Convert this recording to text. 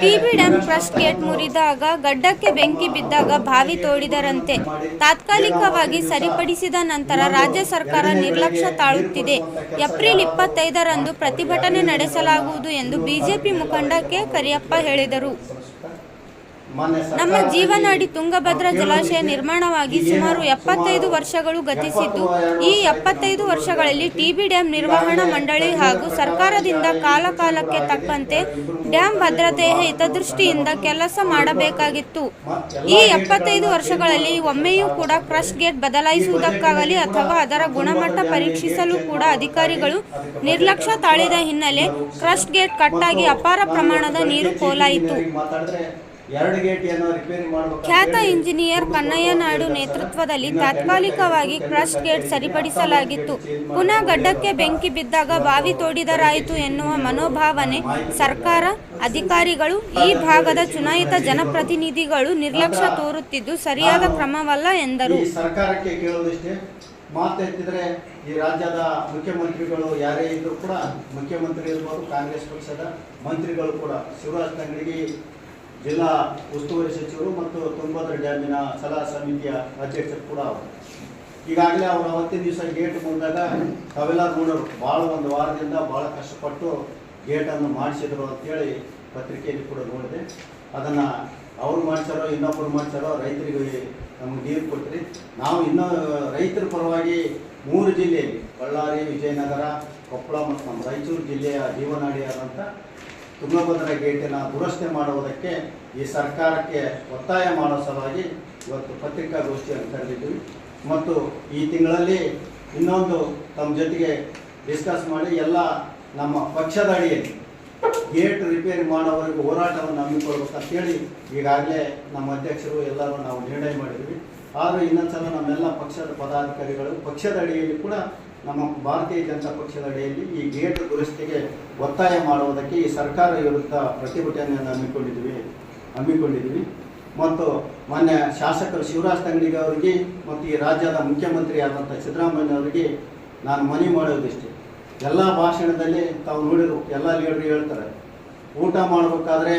TB dam trust gate ಮುರಿದಾಗ ಗಡ್ಡಕ್ಕೆ ಬೆಂಕಿ ಬಿದ್ದಾಗ ಬಾವಿ ತೋಡಿದರಂತೆ. ತಾತ್ಕಾಲಿಕವಾಗಿ ಸರಿಪಡಿಸಿದ ನಂತರ ರಾಜ್ಯ ಸರ್ಕಾರ ನಿರ್ಲಕ್ಷ್ಯ ತಾಳುತ್ತಿದೆ. ಏಪ್ರಿಲ್ ಇಪ್ಪತ್ತೈದರಂದು ಪ್ರತಿಭಟನೆ ನಡೆಸಲಾಗುವುದು ಎಂದು ಬಿಜೆಪಿ ಮುಖಂಡ ಕೆ. ಕರಿಯಪ್ಪ ಹೇಳಿದರು. ನಮ್ಮ ಜೀವನಾಡಿ ತುಂಗಭದ್ರಾ ಜಲಾಶಯ ನಿರ್ಮಾಣವಾಗಿ ಸುಮಾರು ಎಪ್ಪತ್ತೈದು ವರ್ಷಗಳು ಗತಿಸಿದ್ದು. ಈ ಎಪ್ಪತ್ತೈದು ವರ್ಷಗಳಲ್ಲಿ ಟಿಬಿ ಡ್ಯಾಂ ನಿರ್ವಹಣಾ ಮಂಡಳಿ ಹಾಗೂ ಸರ್ಕಾರದಿಂದ ಕಾಲಕಾಲಕ್ಕೆ ತಕ್ಕಂತೆ ಡ್ಯಾಂ ಭದ್ರತೆಯ ಹಿತದೃಷ್ಟಿಯಿಂದ ಕೆಲಸ ಮಾಡಬೇಕಾಗಿತ್ತು. ಈ ಎಪ್ಪತ್ತೈದು ವರ್ಷಗಳಲ್ಲಿ ಒಮ್ಮೆಯೂ ಕೂಡ ಕ್ರಷ್ ಗೇಟ್ ಬದಲಾಯಿಸುವುದಕ್ಕಾಗಲಿ ಅಥವಾ ಅದರ ಗುಣಮಟ್ಟ ಪರೀಕ್ಷಿಸಲು ಕೂಡ ಅಧಿಕಾರಿಗಳು ನಿರ್ಲಕ್ಷ್ಯ ತಾಳಿದ ಹಿನ್ನೆಲೆ ಕ್ರಷ್ ಗೇಟ್ ಕಟ್ಟಾಗಿ ಅಪಾರ ಪ್ರಮಾಣದ ನೀರು ಪೋಲಾಯಿತು. ಖ್ಯಾತ ಇಂಜಿನಿಯರ್ ಕನ್ನಯ್ಯನಾಡು ನೇತೃತ್ವದಲ್ಲಿ ತಾತ್ಕಾಲಿಕವಾಗಿ ಕ್ರಶ್ ಗೇಟ್ ಸರಿಪಡಿಸಲಾಗಿತ್ತು. ಪುನಃ ಗಡ್ಡಕ್ಕೆ ಬೆಂಕಿ ಬಿದ್ದಾಗ ಬಾವಿ ತೋಡಿದರಾಯಿತು ಎನ್ನುವ ಮನೋಭಾವನೆ ಸರ್ಕಾರ ಅಧಿಕಾರಿಗಳು ಈ ಭಾಗದ ಚುನಾಯಿತ ಜನಪ್ರತಿನಿಧಿಗಳು ನಿರ್ಲಕ್ಷ್ಯ ತೋರುತ್ತಿದ್ದು ಸರಿಯಾದ ಕ್ರಮವಲ್ಲ ಎಂದರು. ಸರ್ಕಾರಕ್ಕೆ ಮಾತೆತ್ತಿದ್ರೆ ಈ ರಾಜ್ಯದ ಮುಖ್ಯಮಂತ್ರಿಗಳು ಯಾರೇ ಇದ್ರು ಕೂಡ ಮುಖ್ಯಮಂತ್ರಿ ಇರ್ಬೋದು ಕಾಂಗ್ರೆಸ್ ಪಕ್ಷದ ಮಂತ್ರಿಗಳು ಕೂಡ ಶಿವರಾಜ್ ತಂಗಡಿಗೆ ಜಿಲ್ಲಾ ಉಸ್ತುವಾರಿ ಸಚಿವರು ಮತ್ತು ತುಂಗಭದ್ರ ಡ್ಯಾಮಿನ ಸಲಹಾ ಸಮಿತಿಯ ಅಧ್ಯಕ್ಷರು ಕೂಡ ಅವರು. ಈಗಾಗಲೇ ಅವರು ಅವತ್ತಿನ ದಿವಸ ಗೇಟ್ ಬಂದಾಗ ತಾವೆಲ್ಲ ನೋಡೋರು. ಭಾಳ ಒಂದು ವಾರದಿಂದ ಭಾಳ ಕಷ್ಟಪಟ್ಟು ಗೇಟನ್ನು ಮಾಡಿಸಿದ್ರು ಅಂತೇಳಿ ಪತ್ರಿಕೆಯಲ್ಲಿ ಕೂಡ ನೋಡಿದೆ. ಅದನ್ನು ಅವ್ರು ಮಾಡ್ಸಾರೋ ಇನ್ನೊಬ್ಬರು ಮಾಡ್ಸಾರೋ ರೈತರಿಗೆ ನಮ್ಗೆ ನೀರು ಕೊಟ್ಟಿರಿ ನಾವು ಇನ್ನೂ ರೈತರ ಪರವಾಗಿ ಮೂರು ಜಿಲ್ಲೆಯಲ್ಲಿ, ಬಳ್ಳಾರಿ, ವಿಜಯನಗರ, ಕೊಪ್ಪಳ ಮತ್ತು ನಮ್ಮ ರಾಯಚೂರು ಜಿಲ್ಲೆಯ ಜೀವನಾಡಿಯಾದಂಥ ತುಂಗಭದ್ರಾ ಗೇಟಿನ ದುರಸ್ತಿ ಮಾಡುವುದಕ್ಕೆ ಈ ಸರ್ಕಾರಕ್ಕೆ ಒತ್ತಾಯ ಮಾಡೋ ಸಲುವಾಗಿ ಇವತ್ತು ಪತ್ರಿಕಾಗೋಷ್ಠಿಯನ್ನು ಕರೆದಿದ್ದೀವಿ. ಮತ್ತು ಈ ತಿಂಗಳಲ್ಲಿ ಇನ್ನೊಂದು ತಮ್ಮ ಜೊತೆಗೆ ಡಿಸ್ಕಸ್ ಮಾಡಿ ಎಲ್ಲ ನಮ್ಮ ಪಕ್ಷದ ಅಡಿಯಲ್ಲಿ ಗೇಟ್ ರಿಪೇರಿ ಮಾಡೋವರೆಗೂ ಹೋರಾಟವನ್ನು ಹಮ್ಮಿಕೊಳ್ಬೇಕಂತೇಳಿ ಈಗಾಗಲೇ ನಮ್ಮ ಅಧ್ಯಕ್ಷರು ಎಲ್ಲರೂ ನಾವು ನಿರ್ಣಯ ಮಾಡಿದ್ವಿ. ಆದರೆ ಇನ್ನೊಂದ್ಸಲ ನಮ್ಮೆಲ್ಲ ಪಕ್ಷದ ಪದಾಧಿಕಾರಿಗಳು ಪಕ್ಷದ ಅಡಿಯಲ್ಲಿ ಕೂಡ ನಮ್ಮ ಭಾರತೀಯ ಜನತಾ ಪಕ್ಷದ ಅಡಿಯಲ್ಲಿ ಈ ಗೇಟ್ ದುರಸ್ತಿಗೆ ಒತ್ತಾಯ ಮಾಡುವುದಕ್ಕೆ ಈ ಸರ್ಕಾರ ವಿರುದ್ಧ ಪ್ರತಿಭಟನೆಯನ್ನು ಹಮ್ಮಿಕೊಂಡಿದ್ವಿ ಹಮ್ಮಿಕೊಂಡಿದ್ವಿ. ಮತ್ತು ಮಾನ್ಯ ಶಾಸಕರು ಶಿವರಾಜ್ ತಂಗಡಿಗೆ ಅವರಿಗೆ ಮತ್ತು ಈ ರಾಜ್ಯದ ಮುಖ್ಯಮಂತ್ರಿ ಆದಂಥ ಸಿದ್ದರಾಮಯ್ಯ ಅವರಿಗೆ ನಾನು ಮನವಿ ಮಾಡೋದಿಷ್ಟೇ ಎಲ್ಲ ಭಾಷಣದಲ್ಲಿ ತಾವು ನೋಡಿರು ಎಲ್ಲ ಲೀಡರ್ ಹೇಳ್ತಾರೆ. ಊಟ ಮಾಡಬೇಕಾದ್ರೆ